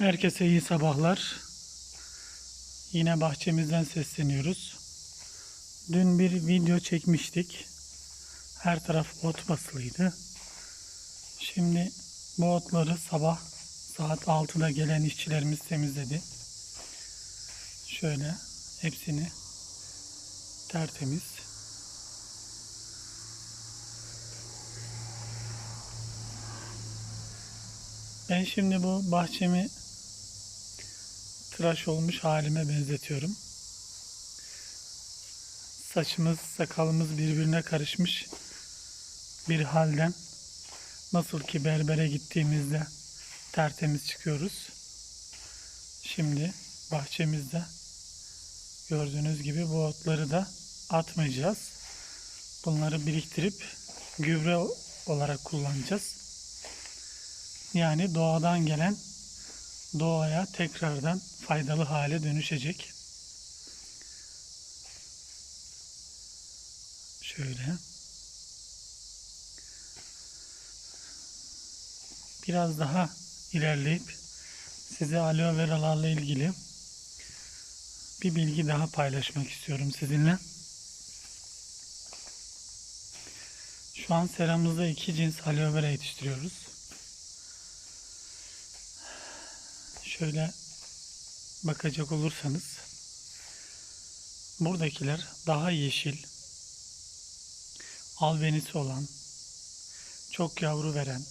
Herkese iyi sabahlar. Yine bahçemizden sesleniyoruz. Dün bir video çekmiştik. Her taraf ot basılıydı. Şimdi bu otları sabah saat 6'da gelen işçilerimiz temizledi. Şöyle hepsini tertemiz. Ben şimdi bu bahçemi tıraş olmuş halime benzetiyorum. Saçımız, sakalımız birbirine karışmış bir halden nasıl ki berbere gittiğimizde tertemiz çıkıyoruz. Şimdi bahçemizde gördüğünüz gibi bu otları da atmayacağız. Bunları biriktirip gübre olarak kullanacağız. Yani doğadan gelen doğaya tekrardan faydalı hale dönüşecek. Şöyle. Biraz daha ilerleyip size aloe veralarla ilgili bir bilgi daha paylaşmak istiyorum sizinle. Şu an seramızda iki cins aloe vera yetiştiriyoruz. Şöyle bakacak olursanız buradakiler daha yeşil, albenisi olan, çok yavru veren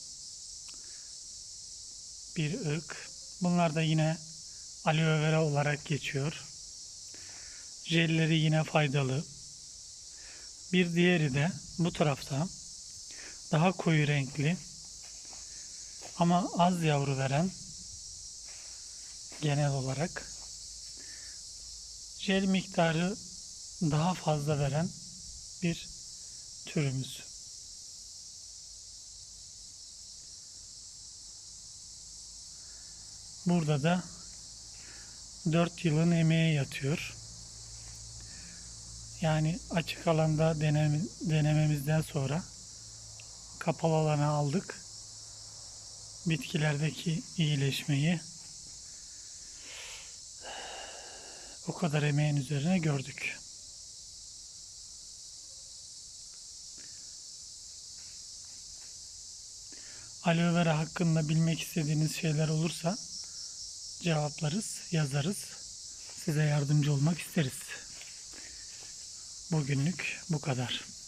bir ırk. Bunlar da yine aloe vera olarak geçiyor. Jelleri yine faydalı. Bir diğeri de bu tarafta daha koyu renkli ama az yavru veren genel olarak jel miktarı daha fazla veren bir türümüz. Burada da 4 yılın emeği yatıyor. Yani açık alanda deneme, denememizden sonra kapalı alana aldık. Bitkilerdeki iyileşmeyi o kadar emeğin üzerine gördük. Aloe vera hakkında bilmek istediğiniz şeyler olursa cevaplarız, yazarız. Size yardımcı olmak isteriz. Bugünlük bu kadar.